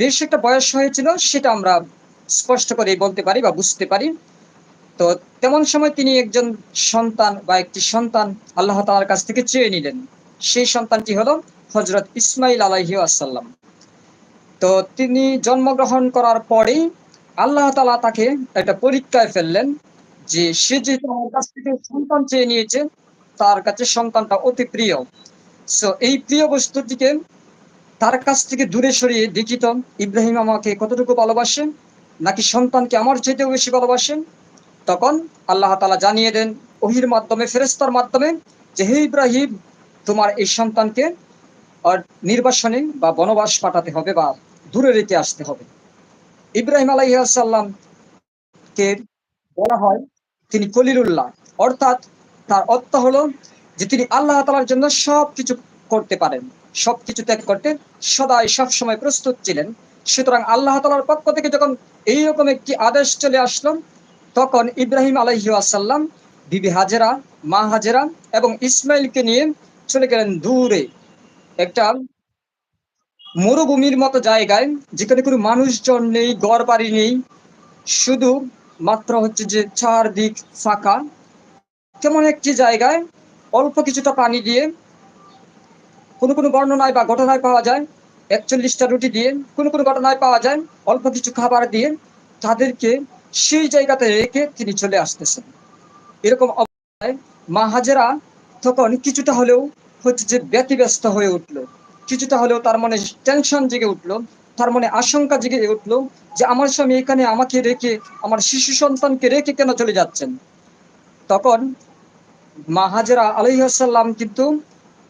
বেশ একটা বয়স হয়েছিল, সেটা আমরা স্পষ্ট করে বলতে পারি বা বুঝতে পারি। তো তেমন সময় তিনি একজন সন্তান বা একটি সন্তান আল্লাহ তালার কাছ থেকে চেয়ে নিলেন। সেই সন্তানটি হলো হজরত ইসমাইল আলাহি আসাল্লাম তো তিনি জন্মগ্রহণ করার পরেই আল্লাহ তালা তাকে একটা পরীক্ষায় ফেললেন যে সে যেহেতু আমার কাছ থেকে সন্তান চেয়ে নিয়েছে, তার কাছে সন্তানটা অতি প্রিয়। সো এই প্রিয় বস্তুটিকে তার কাছ থেকে দূরে সরিয়ে দেখি ইব্রাহিম আমাকে কতটুকু ভালোবাসেন, নাকি সন্তানকে আমার চাইতেও বেশি ভালোবাসেন? তখন আল্লাহ তালা জানিয়ে দেন ওহির মাধ্যমে ফেরেস্তার মাধ্যমে, যে হে ইব্রাহিম, তোমার এই সন্তানকে নির্বাসনে বা বনবাস পাঠাতে হবে বা দূরে রেখে আসতে হবে। ইব্রাহিম আলাইসাল্লাম কে বলা হয় তিনি কলিরুল্লাহ অর্থাৎ তার অর্থ হলো যে তিনি আল্লাহ তালার জন্য সব কিছু করতে পারেন। সবকিছু ত্যাগ করতে সদাই সব সময় প্রস্তুত ছিলেন। সুতরাং আল্লাহ তালার পক্ষ থেকে যখন এইরকম একটি আদেশ চলে আসলো, তখন ইব্রাহিম আলহি আসাল্লাম বিবি হাজেরা, মা হাজেরা এবং ইসমাইলকে নিয়ে চলে গেলেন দূরে। একটা মরুভূমির মতো জায়গায়, যেখানে কোনো মানুষজন নেই গড় বাড়ি নেই। শুধু মাত্র হচ্ছে যে চারদিক ফাঁকা। তেমন একটি জায়গায় অল্প কিছুটা পানি দিয়ে কোনো কোনো বর্ণনায় বা ঘটনায় পাওয়া যায়। একচল্লিশটা রুটি দিয়ে কোনো কোনো ঘটনায় পাওয়া যায়। অল্প কিছু খাবার দিয়ে তাদেরকে সেই জায়গাতে রেখে তিনি চলে আসতেছেন। এরকম অবস্থায় মা হাজেরা তখন কিছুটা হলেও হচ্ছে যে ব্যতিব্যস্ত হয়ে উঠল। কিছুটা হলেও তার মনে টেনশন জেগে উঠল, তার মনে আশঙ্কা জেগে উঠল যে আমার স্বামী এখানে আমাকে রেখে, আমার শিশু সন্তানকে রেখে কেন চলে যাচ্ছেন? তখন মা হাজেরা কিন্তু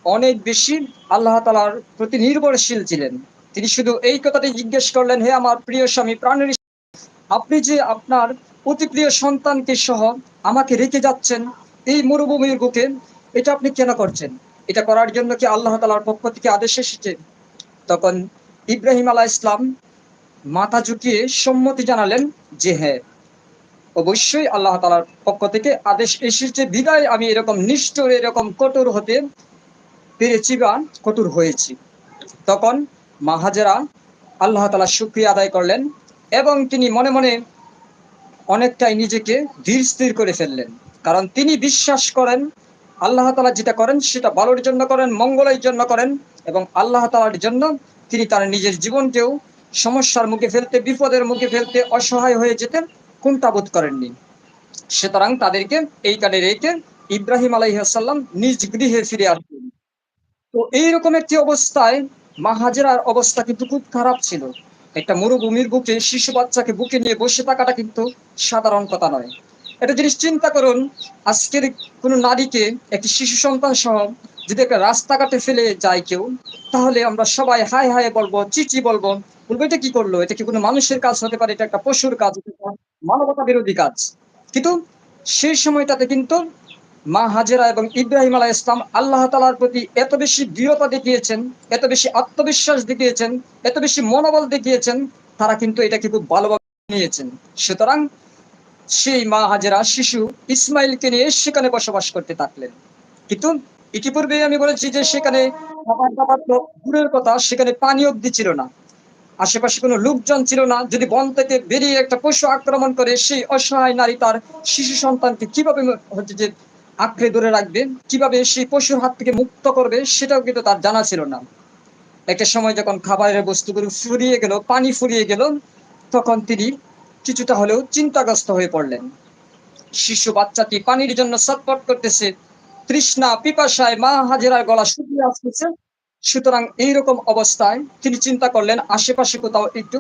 অনেক বেশি আল্লাহ তালার প্রতি নির্ভরশীল ছিলেন। তিনি শুধু এই কথাটি জিজ্ঞেস করলেন, হে আমার প্রিয় স্বামী, প্রাণের আপনি যে আপনার অতি প্রিয় সন্তানকে সহ আমাকে রেখে যাচ্ছেন, এই মরুভূমির বুকে এটা আপনি কেন করছেন? এটা করার জন্য কি আল্লাহ তালার পক্ষ থেকে আদেশ এসেছে? তখন ইব্রাহিম আলাহ ইসলাম মাথা ঝুঁকিয়ে সম্মতি জানালেন যে হ্যাঁ অবশ্যই আল্লাহ তালার পক্ষ থেকে আদেশ এসেছে। বিদায় আমি এরকম নিষ্ঠুর, এরকম কঠোর হতে পেরেছি বা কঠোর হয়েছি। তখন মাহাজেরা আল্লাহ তালা শুক্রিয়া আদায় করলেন এবং তিনি মনে মনে অনেকটাই নিজেকে ধীর স্থির করে ফেললেন। কারণ তিনি বিশ্বাস করেন, আল্লাহ তালা যেটা করেন সেটা ভালোর জন্য করেন, মঙ্গলের জন্য করেন এবং আল্লাহ তালার জন্য তিনি তার নিজের জীবনকেও সমস্যার মুখে ফেলতে, বিপদের মুখে ফেলতে অসহায় হয়ে যেতেন কোনটা বোধ করেননি। সুতরাং তাদেরকে এই কালে রেখে ইব্রাহিম আলাইসাল্লাম নিজ গৃহে ফিরে আসলেন। তো এইরকম একটি অবস্থায় মা হাজেরার অবস্থা কিন্তু খুব খারাপ ছিল। একটা মরুভূমির বুকে শিশু বাচ্চাকে বুকে নিয়ে বসে থাকাটা কিন্তু সাধারণ কথা নয়। এটা জিনিস চিন্তা করুন, আজকের কোনো নারীকে একটি শিশু সন্তান সহ যদি একটা রাস্তাঘাটে ফেলে যায় কেউ, তাহলে আমরা সবাই হাই হাই বলব চিচি বলব বলব এটা কি করল? এটা কি কোনো মানুষের কাজ হতে পারে? এটা একটা পশুর কাজ মানবতা বিরোধী কাজ। কিন্তু সেই সময়টাতে কিন্তু মা হাজেরা এবং ইব্রাহিম আলাহ ইসলাম আল্লাহ তালার প্রতি এত বেশি দৃঢ়তা দেখিয়েছেন, এত বেশি আত্মবিশ্বাস দেখিয়েছেন, এত বেশি মনোবল দেখিয়েছেন, তারা কিন্তু এটাকে খুব ভালোভাবে নিয়েছেন। সুতরাং সেই মা হাজেরা, শিশু ইসমাইলকে নিয়ে সেখানে বসবাস করতে থাকলেন। কিন্তু ইতিপূর্বে আমি বলেছি যে সেখানে খাবার দাবার তো দূরের কথা, সেখানে পানি অব্দি ছিল না। আশেপাশে কোনো লোকজন ছিল না। যদি বন থেকে বেরিয়ে একটা পশু আক্রমণ করে, সেই অসহায় নারী তার শিশু সন্তানকে কীভাবে হচ্ছে যে আঁকড়ে ধরে রাখবে। কীভাবে সেই পশুর হাত থেকে মুক্ত করবে, সেটাও কিন্তু তার জানা ছিল না। একটা সময় যখন খাবারের বস্তুগুলো ফুরিয়ে গেল, পানি ফুরিয়ে গেল, তখন তিনি কিছুটা হলেও চিন্তাগ্রস্ত হয়ে পড়লেন। শিশু বাচ্চাটি পানির জন্য ছটপট করতেছে। তৃষ্ণা, পিপাসায় মা হাজেরার গলা শুকিয়ে আসতেছে। সুতরাং এইরকম অবস্থায় তিনি চিন্তা করলেন, আশেপাশে কোথাও একটু